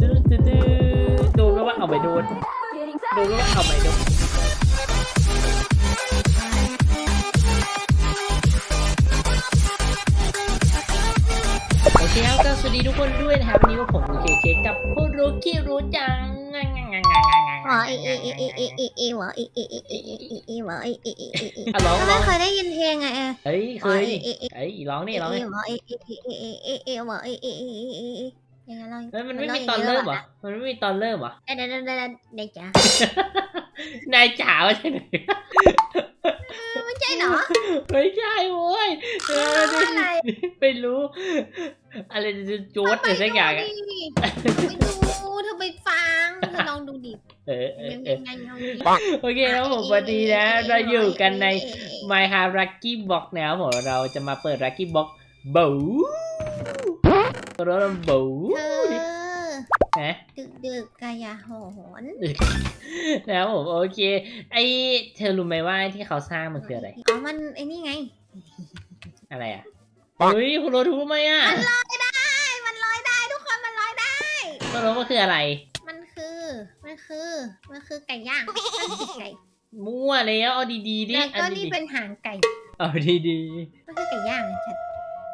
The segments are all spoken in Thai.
ตื้อตื้อตื้อโดนแล้วว่าเอาไปโดนโดนแล้วว่าเอาไปโดนโอเคครับก็สวัสดีทุกคนด้วยนะครับวันนี้ก็ผมเคเคกับผู้รู้ที่รู้จังหวอเอเอเอเอเอเอเอหวอเอเอเอเอเอเอเอหวอเอเอเอเอเออะร้องร้ไม่องเคยได้ยินเพลงไงเออเฮ้ยเคยดิเอเอเอเฮ้ยร้องนี่ร้องนี่หวอเอเอเอเอเอเอเอหวอเอเอเอเอเอเอยังไงเราแล้วมันไม่มีตอนเริ่มเหรอ มันไม่มีตอนเริ่มเหรอเดี๋ยวเดี๋ยวเดี๋ยวได้จ้ะนายจ๋าไม่ใช่ไหมไม่ใช่เหรอไม่ใช่โว้ยเอออะไรไม่รู้ อะไรจะโจ๊ดหรือสักอย่างอะไปดูเธอไปฟังเธอลองดูดิเออเออยังเอยัองไงยังโอเคแล้วผมวันนี้นะ เราอยู่กันใน My h a Lucky Box นะครับผมเราจะมาเปิด Lucky Box บู๊ รถบู๊เธอนะดึกดึกกายาหอนนะครับผมโอเค ไอเธอรู้ไหมว่าที่เขาสร้างมันคืออะไร อ๋อ มันไอ้นี่ไง อะไรอะเฮ้ยคุณรู้ทุกไหมอะ มันลอยได้ มันลอยได้ทุกคนมันลอยได้คุณรู้ว่าคืออะไร มันคือ มันคือ มันคือไก่ย่างมันคือไก่ มั่วแล้วเอาดีๆดิแล้วเอาก็นี่ดีเป็นหางไก่ๆเอาดีมันคือไก่ย่างชัดๆ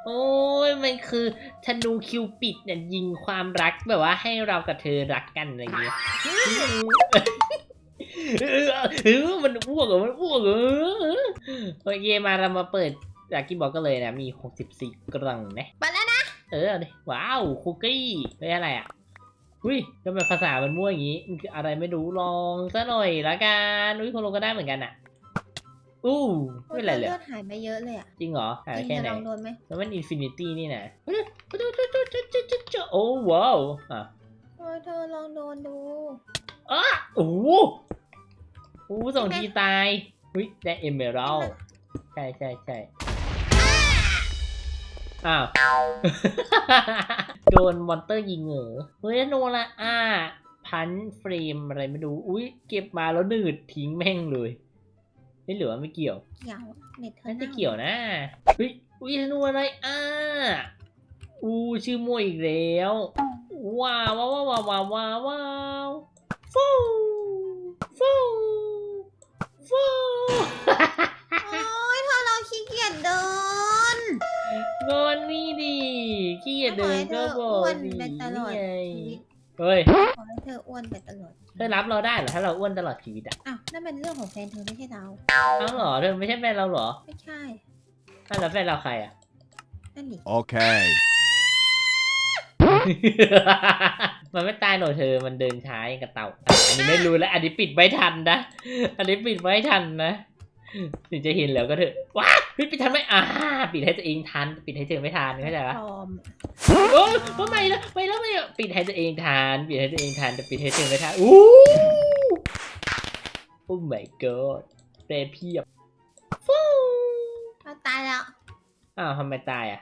โอ้ยมันคือธนูคิวปิดเนี่ยยิงความรักแบบว่าให้เรากับเธอรักกันอะไรอย่างเงี้ยเออเออมันอ้วกเหรอมันอ้วกเหรอโอเคมาเรามาเปิดจากกี้บอกก็เลยนะมี 64 กล่องนะไปแล้วนะ เออเอาดิว้าวคุกกี้เป็นอะไรอะอุ้ยทำไมภาษามันมั่วอย่างงี้ มันคืออะไรไม่รู้ลองซะหน่อยละกันอุ้ยคนลงก็ได้เหมือนกันอะ อู้ไม่เป็นไรเลยเลือดหายไปเยอะเลยอะ จริงเหรอ หายไปจริงแค่จะไหนลองโดนไหมแล้วมันอินฟินิตี้นี่นะโอ้ว้าวอะโอ้ยเธอลองโดนดูอ้าโอ้โหโอ้โหสองทีตายอุ้ยได้เอเมอรัลใช่ใช่ใช่อ้าว โดนมอนเตอร์ยิงเหรอเฮ้ยโนละอ่าพันเฟรมอะไรไม่รู้ อุ้ยเก็บมาแล้วหนืดทิ้งแม่งเลย ไม่เหลือว่าไม่เกี่ยวเกี่ยวเน็ตเธอน่าจะเกี่ยวนะอุ้ยอุ้ยธนูอะไรอ่าอู้ชื่อมั่วอีกแล้วว้าวว้าวว้าวว้าวว้าวว้าวฟูฟูฟูโอ้ยเธอเราขี้เกียจเดินงอนนี่ดิขี้เกียจเดินก็บอกอ้วนดิไปตลอดนี่ไงชีวิตเฮ้ยขอให้ เธออ้วนไปตลอดเธอรับเราได้เหรอถ้าเราอ้วนตลอดชีวิตอะอ้าวนั่นเป็นเรื่องของแฟนเธอไม่ใช่เรา เอ้าเหรอเธอไม่ใช่แฟนเราเหรอไม่ใช่อ้าวแล้วแฟนเราใครอะ นั่นดิ Okay. มันไม่ตายหรอกเธอมันเดินช้าอย่างกับเต่าอันนี้ไม่รู้แล้ว อันนี้ปิดไม่ทันนะ อันนี้ปิดไม่ทันนะ ถึงจะเห็นแล้วก็เถอะว้าเฮ้ยปิดทันไหมอ่าปิดให้ตัวเองทัน ปิดให้เธอไม่ทันเข้าใจปะปลอมโอ้โอ้ไม่แล้วไม่แล้วไม่แล้วปิดให้ตัวเองทันปิดให้ตัวเองทันแต่ปิดให้เธอไม่ทันอู้โอ้ my god เปรย์เพียบฟูเราตายแล้วอ้าวทำไมตายอะ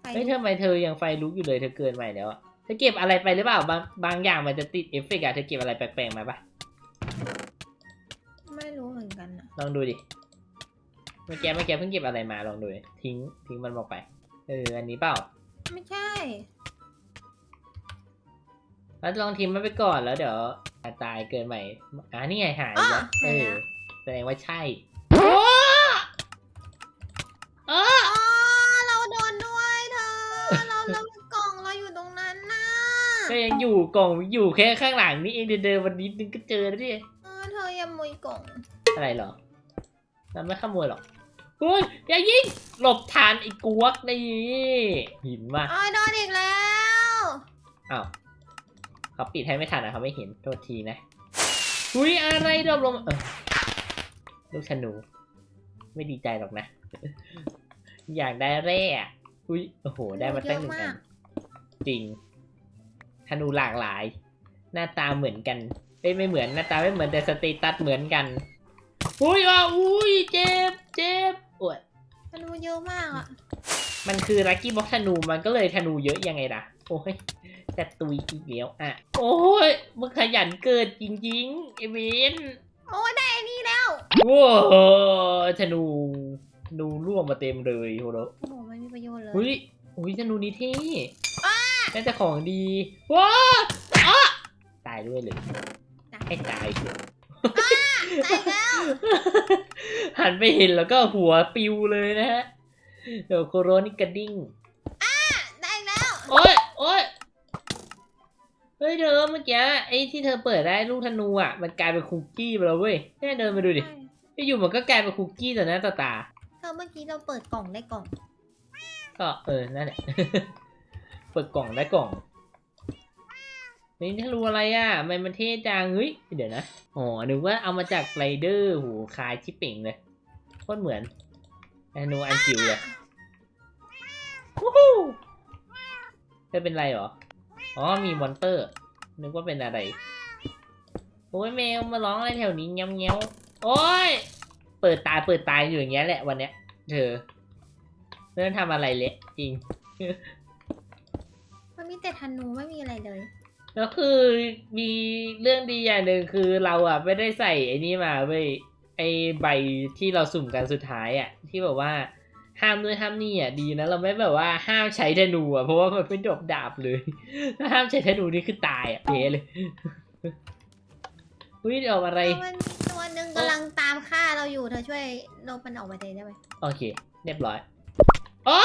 ไปเฮ้ยทำไมเธอยังไฟลุกอยู่เลยเธอเกินไปแล้วอะเธอเก็บอะไรไปหรือเปล่าบางบางอย่างมันจะติดเอฟเฟกต์อะเธอเก็บอะไรแปลกๆมาปะ ลองดูดิ เมื่อกี้เมื่อกี้เพิ่งเก็บอะไรมาลองดูดิทิ้งทิ้งมันบอกไป เออ อันนี้เปล่า ไม่ใช่ แล้วลองทิ้งมันไปก่อนแล้วเดี๋ยวตายเกินใหม่ อ่านี่ไงหายแล้วอะเอหายอแล้วแสดงว่าใช่โอ้เอออ๋อเราโดนด้วยเธอ เราเรามีกล่องเราอยู่ตรงนั้นน่ะก็ยังอยู่กล่องอยู่แค่ข้างหลังนี่เองเดินๆวันนี้นึงก็เจอแล้วดิเออเธออย่ามุยกล่อง อะไรเหรอเราไม่ขโมยหรอกเฮ้ยอย่ายิงหลบทานไอ้กวกนี่หินว่ะอ๋อโดนอีกแล้วอ้าวเขาปิดให้ไม่ทันอะเขาไม่เห็นโทษทีนะอุ้ยอะไรดรอปลงมาเออลูกธนู ไม่ดีใจหรอกนะ อยากได้แร่อะอุ้ยโอ้โห ได้มาตั้งหนึ่งอันจริงธนูหลากหลาย หน้าตาเหมือนกันเอ้ยไม่เหมือนหน้าตาไม่เหมือนแต่สเตตัสเหมือนกัน อุ้ยอะอุ้ยเจ็บเจ็บปวดธนูเยอะมากอะ มันคือลั c กี้บ็อกธนูมันก็เลยธนูเยอะยังไงล่ะ โอ้ยจะตุยอีกแล้วอะ โอ้ยมึงขยันเกิดจริงๆไอเวนโอ้ยได้อันนี้แล้วว้าวธนูธนูร่วงมาเต็มเลยโหโหโอ้โหไม่มีประโยชน์เลยอุ้ยอุ้ยธนูนี้เท่น่าจะของดีว้าายด้วยเลยให้ตายเถอะ ตายแล้ว หันไปเห็นแล้วก็หัวปิวเลยนะฮะ เดี๋ยวโคโรนี่กระดิ่งตายแล้ว โอ๊ยโอ๊ยเฮ้ยเธอเมื่อกี้ไอ้ที่เธอเปิดได้ลูกธนูอะ มันกลายเป็นคุกกี้ไปแล้วเว้ยแม่เดินมาดูดิอยู่ๆมันก็กลายเป็นคุกกี้ต่อหน้าต่อตา เธอเมื่อกี้เราเปิดกล่องได้กล่อง ก็เออ นั่นแหละ เปิดกล่องได้กล่อง นี่ถ้ารู้อะไรอะไมันมันเท่จังเฮ้ยเดี๋ยวนะอ๋อนึกว่าเอามาจากไรเดอร์หูคลายชิปเป่งเลยโคตรเหมือนแอนโนอันจิ๋วเลยวู้ฮู้เธอเป็นไรเหรออ๋อมีมอนเตอร์ นึกว่าเป็นอะไรโอ้ยแมวมาร้องอะไรแถวนี้เงี้ยวเงี้ยวโอ้ยเปิดตาเปิดตาอยู่อย่างเงี้ยแหละวันเนี้ยเธอไม่ต้อทำอะไรเละจริงมันมีแต่ธนูไม่มีอะไรเลย แล้วคือมีเรื่องดีอย่างหนึ่งคือเราอะไม่ได้ใส่ไอ้นี่มาเว้ยไอ้ใบที่เราสุ่มกันสุดท้ายอะ ที่แบบว่าห้ามด้วยห้ามนี่อะดีนะเราไม่แบบว่าห้ามใช้ธนูอะเพราะว่ามันเป็นดอกดาบเลยถ้าห้ามใช้ธนูนี่คือตายอะเพ้เลยอุ้ยดอกอะไรแล้วมันมีตัวหนึ่งกำลังตามฆ่าเราอยู่เธอช่วยลบมันออกมาเลยได้ไหมโอเค เรียบร้อยอ๋อ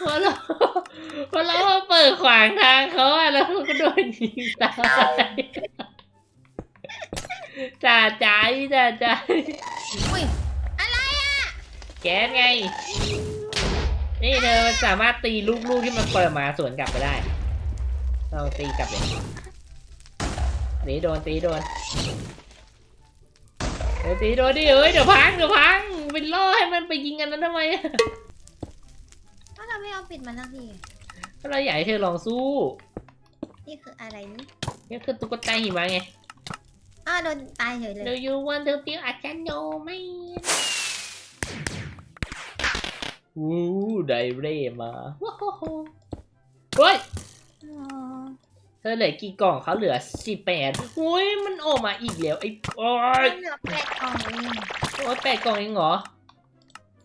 พอเราพอเราเปิดขวางทางเขาอะแล้วเขาก็โดนยิงตายจ่าใจจ่าใจอุ้ยอะไรอะแก๊สไง นี่เธอสามารถตีลูกๆที่มันเปิดมาสวนกลับไปได้ลองตีกลับเลยตีโดนตีโดนเดี๋ยวตีโดนดิเอ้ยเดี๋ยวพังเดี๋ยวพังไปล่อให้มันไปยิงกันนั้นทำไมอะถ้า เราไม่เอาปิดมันสักทีถ้าเราอยากให้เธอลองสู้ นี่คืออะไรนี่นี่คือตุ๊กตาหิมะไง อ้าวโดนตายเฉยเลย Do you want to feel a channel ไหมวู้ได้เร่มาว้าวเฮ้ยอ๋อเธอเหลือกี่กล่องเขาเหลือสิบแปดโอ้ยมันออกมาอีกแล้วไอ้โอ้ยมันเหลือแปดกล่องเองโอ้ยแปดกล่องเองเหรอ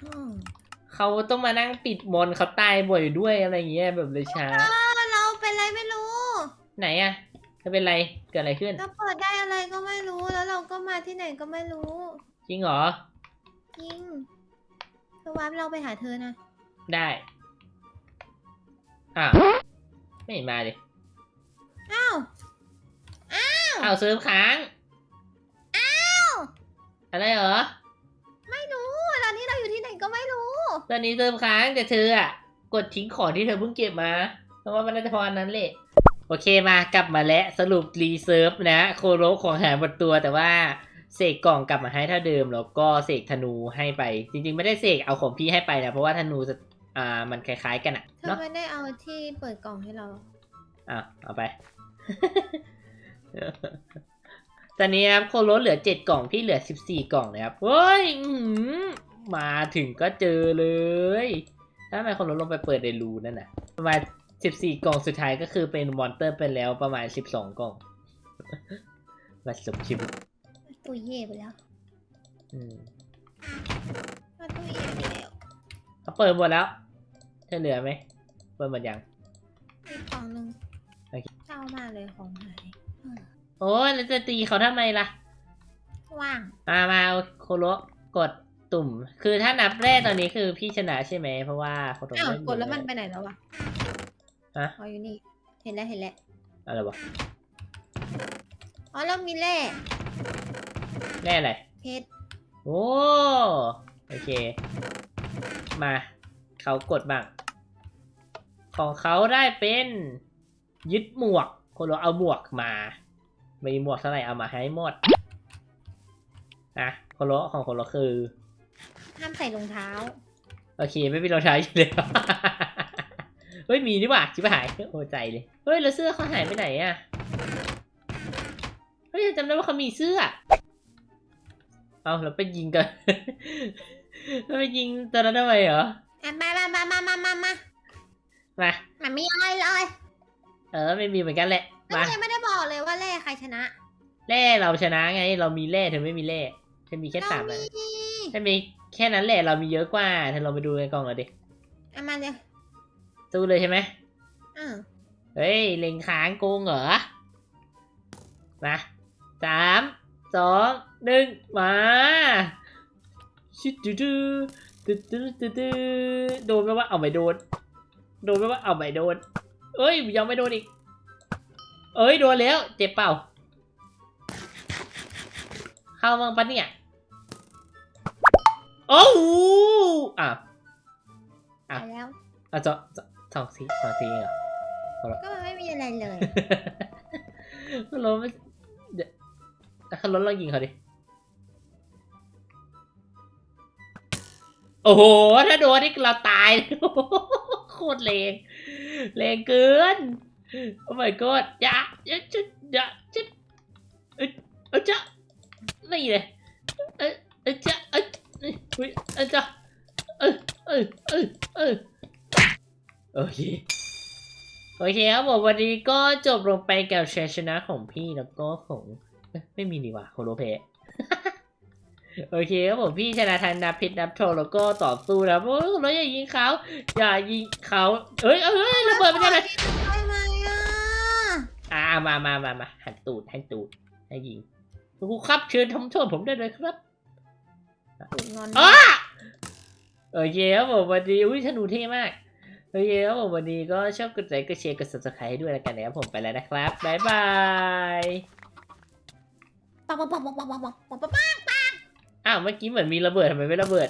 อืม เขาต้องมานั่งปิดมอนเขาตายบ่อยด้วยอะไรเงี้ยแบบเลยช้าอ้าวเราเป็นอะไรไม่รู้ ไหนอะเธอเป็นไรเกิดอะไรขึ้น เราเปิดได้อะไรก็ไม่รู้แล้วเราก็มาที่ไหนก็ไม่รู้จริงเหรอ จริงเธอวาร์ปเราไปหาเธอนะได้อะไม่เห็นมาเลยอ้าวอ้าวเซิร์ฟค้างอ้าวอะไรเหรอ ตอนนี้เติมค้างแต่เธออะ กดทิ้งของที่เธอเพิ่งเก็บมา เพราะว่ามันน่าจะพออันนั้นแหละโอเคมากลับมาแล้วสรุปรีเซิร์ฟนะ โคโรของหายหมดตัวแต่ว่าเสกกล่องกลับมาให้เท่าเดิม แล้วก็เสกธนูให้ไป จริงๆ ไม่ได้เสกเอาของพี่ให้ไปนะ เพราะว่าธนูจะอ่ามันคล้ายๆกันอะเธอเนาะไม่ได้เอาที่เปิดกล่องให้เรา อะเอาไป ตอนนี้นะครับโคโรเหลือเจ็ดกล่องพี่เหลือสิบสี่กล่องนะครับเฮ้ยอื้อหือ มาถึงก็เจอเลยถ้าทำไมโคโรลงไปเปิดในรูนั่นน่ะ ประมาณสิบสี่กล่องสุดท้ายก็คือเป็นมอนเตอร์ไปแล้วประมาณสิบสองกล่อง มาสุกชีวิตตุยเย่ไปแล้วอืมมาตุยเย่ไปแล้วเขาเปิดหมดแล้วเธอเหลือไหมเปิดหมดยังอีกกล่องหนึ่งโอเคเศร้ามากเลยของหายเออโอ้ยแล้วจะตีเขาทำไมล่ะ ว่าง มามาโคโรกด ตุ่ม คือถ้านับแรกตอนนี้คือพี่ชนะใช่ไหมเพราะว่าโคโรอ้าวเล่นกดแล้วมันไปไหนแล้ววะฮะอ๋ออยู่นี่ เห็นแล้วเห็นแล้วอะไรวะอ๋อเรามีแร่แร่อะไรเพชรโอ้โอเค มาเขากดบ้างของเขาได้เป็น ยึดหมวกโคโรเอาหมวกมามีหมวกเท่าไหร่เอามาให้หมดนะโคโรของโคโรคือ ห้ามใส่รองเท้า โอเค ไม่มีรองเท้าอยู่เลย เฮ้ย มีนี่หว่าชิบหาย โอ้ใจเลย เฮ้ย แล้วเสื้อเขาหายไปไหนอะเฮ้ยจำได้ว่าเขามีเสื้อ เอาแล้วไปยิงกันแล้วไปยิงตอนนั้นทำไมเหรอ อะมามามามามามามามา มันไม่อะไรเลยเออ ไม่มีเหมือนกันแหละ แล้วมายังไม่ได้บอกเลยว่าแร่ใครชนะ แร่เราชนะไง เรามีแร่เธอไม่มีแร่ เธอมีแค่เราสามมีอันเธอมีแค่นั้นแหละเรามีเยอะกว่าเธอลองไปดูในกล่องเราดิอะมาเลยสู้เลยใช่ไหมอ่าเฮ้ยเล็งค้างโกงเหรอ มาสามสองหนึ่งมาชิดดูดูดูดูดูดูโดนไหมว่าเอาไม่โดน โดนไหมว่าเอาไม่โดน เอ้ยยังไม่โดนอีก เอ้ยโดนแล้ว เจ็บเปล่า เข้ามังปะเนี่ย โอ้โหอะ อะ ไปแล้ว อะจะจะสองสีสองสีเองเหรอ ก็มันไม่มีอะไรเลยฮัลโหลไม่เดี๋ยวฮัลโหลลองยิงเขาดิ โอ้โห ถ้าโดนนี่เราตายโคตรแรงแรงเกิน โอ้ my god อย่าอย่าจะอย่าจะเอ้ยเอ้ยจะนี่เลยเอ้ยเอ้ยจะเอ้ย เอ้ยอุ๊ยเอ้ยจะเอ้ยเอ้ยเอ้ยเอ้ยโอเคโอเคครับผมวันนี้ก็จบลงไปกับชัยชนะของพี่แล้วก็ของเอ๊ะไม่มีดีกว่าโคโรเพโอเคครับผมพี่ชนะทางนับพิษนับโทแล้วก็ต่อสู้นะโอ้ยเราอย่ายิงเขาอย่ายิงเขาเอ้ยเอ้ยระเบิดไม่ได้เลยทำไมอะอ่ามามามามาหันตูดหันตูดให้ยิงครูครับเชิญทำโทษผมได้เลยครับถูก งอนอ้าโอเคครับผมวันนี้อุ้ยธนูเท่มาก โอเคครับผมวันนี้ก็ชอบกดไลค์กดแชร์กด subscribe ให้ด้วยแล้วกันนะครับผมไปแล้วนะครับบ๊ายบายปังปังปังปังปังปังปังปังปังอ้าวเมื่อกี้เหมือนมีระเบิดทำไมไม่ระเบิด